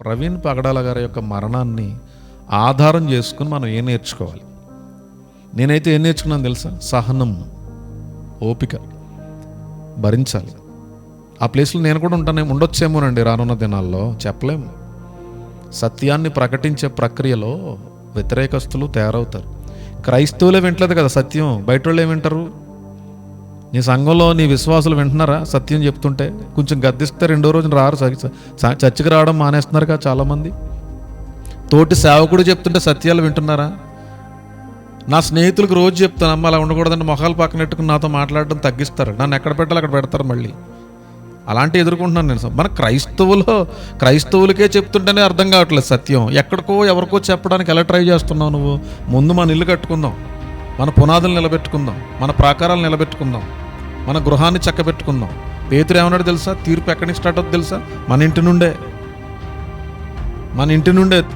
ప్రవీణ్ పగడాల గారి యొక్క మరణాన్ని ఆధారం చేసుకుని మనం ఏం నేర్చుకోవాలి? నేనైతే ఏం నేర్చుకున్నాను తెలుసా? సహనం ఓపిక భరించాలి. ఆ ప్లేస్లో నేను కూడా ఉంటానే ఉండొచ్చేమోనండి రానున్న దినాల్లో చెప్పలేము. సత్యాన్ని ప్రకటించే ప్రక్రియలో వ్యతిరేకస్తులు తయారవుతారు. క్రైస్తవులే వింటలేదు కదా సత్యం బయట వాళ్ళు ఏమింటారు నీ సంఘంలో నీ విశ్వాసులు వింటున్నారా? సత్యం చెప్తుంటే కొంచెం గద్దిస్తే రెండో రోజున రారు. చర్చికి రావడం మానేస్తున్నారు కదా చాలామంది. తోటి సేవకుడు చెప్తుంటే సత్యాలు వింటున్నారా? నా స్నేహితులకు రోజు చెప్తాను అమ్మ అలా ఉండకూడదని మొహాలు పక్కన పెట్టుకుని నాతో మాట్లాడడం తగ్గిస్తారు? నన్ను ఎక్కడ పెట్టాలి అక్కడ పెడతారు మళ్ళీ. అలాంటి ఎదుర్కొంటున్నాను నేను. మన క్రైస్తవులో క్రైస్తవులకే చెప్తుంటేనే అర్థం కావట్లేదు సత్యం. ఎక్కడికో ఎవరికో చెప్పడానికి ఎలా ట్రై చేస్తున్నావు నువ్వు? ముందు మన ఇల్లు కట్టుకుందాం. మన పునాదులు నిలబెట్టుకుందాం. మన ప్రాకారాలు నిలబెట్టుకుందాం. మన గృహాన్ని చక్కబెట్టుకుందాం పేతురు ఏమన్నాడు తెలుసా? తీర్పు ఎక్కడి నుంచి స్టార్ట్ అవుతుంది తెలుసా? మన ఇంటి నుండే. మన ఇంటి నుండే.